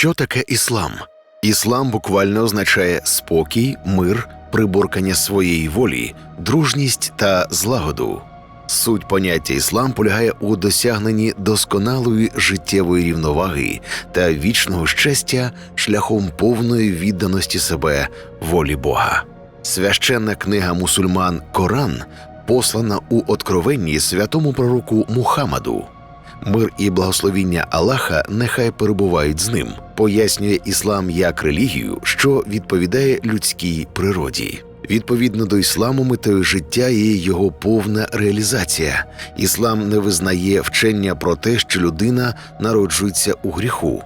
Що таке іслам? Іслам буквально означає спокій, мир, приборкання своєї волі, дружність та злагоду. Суть поняття іслам полягає у досягненні досконалої життєвої рівноваги та вічного щастя шляхом повної відданості себе волі Бога. Священна книга мусульман Коран послана у откровенні святому пророку Мухаммаду. Мир і благословіння Аллаха нехай перебувають з ним, пояснює іслам як релігію, що відповідає людській природі. Відповідно до ісламу, метою життя є його повна реалізація. Іслам не визнає вчення про те, що людина народжується у гріху.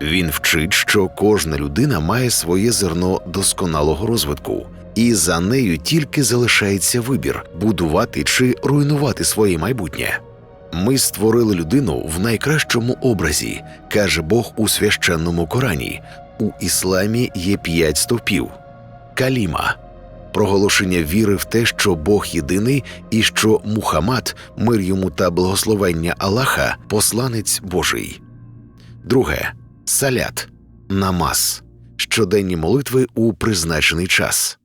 Він вчить, що кожна людина має своє зерно досконалого розвитку, і за нею тільки залишається вибір будувати чи руйнувати своє майбутнє. Ми створили людину в найкращому образі, каже Бог у священному Корані. У ісламі є п'ять стовпів: каліма, проголошення віри в те, що Бог єдиний і що Мухаммад, мир йому та благословення Аллаха, посланець Божий. Друге салят, намаз, щоденні молитви у призначений час.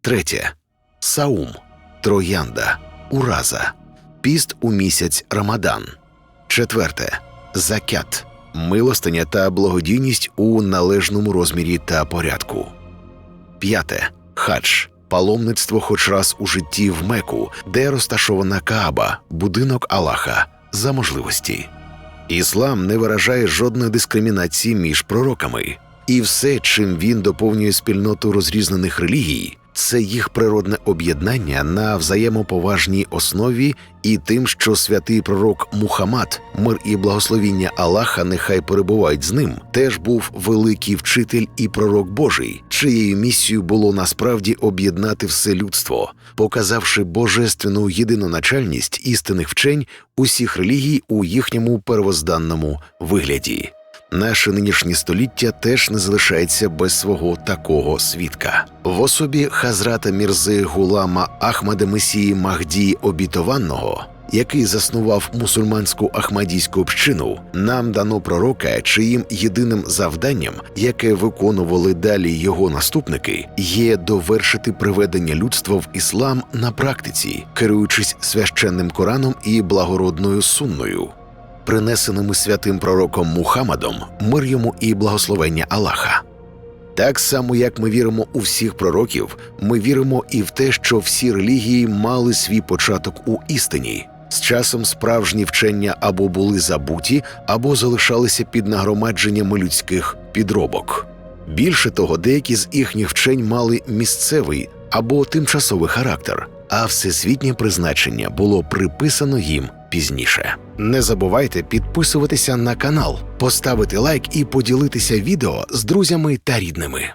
Третє саум, троянда, ураза, піст у місяць Рамадан. Четверте закят, милостиня та благодійність у належному розмірі та порядку. П'яте хадж, паломництво хоч раз у житті в Меку, де розташована Кааба, будинок Аллаха, за можливості. Іслам не виражає жодної дискримінації між пророками, і все, чим він доповнює спільноту розрізнених релігій, це їх природне об'єднання на взаємоповажній основі і тим, що святий пророк Мухаммад, мир і благословіння Аллаха нехай перебувають з ним, теж був великий вчитель і пророк Божий, чиєю місією було насправді об'єднати все людство, показавши божественну єдиноначальність істинних вчень усіх релігій у їхньому первозданному вигляді. Наше нинішнє століття теж не залишається без свого такого свідка. В особі Хазрата Мірзи Гулама Ахмада Месії Махді Обітованного, який заснував мусульманську ахмадійську общину, нам дано пророка, чиїм єдиним завданням, яке виконували далі його наступники, є довершити приведення людства в іслам на практиці, керуючись священним Кораном і благородною сунною принесеними святим пророком Мухаммадом, мир йому і благословення Аллаха. Так само, як ми віримо у всіх пророків, ми віримо і в те, що всі релігії мали свій початок у істині. З часом справжні вчення або були забуті, або залишалися під нагромадженнями людських підробок. Більше того, деякі з їхніх вчень мали місцевий або тимчасовий характер, а всесвітнє призначення було приписано їм пізніше. Не забувайте підписуватися на канал, поставити лайк і поділитися відео з друзями та рідними.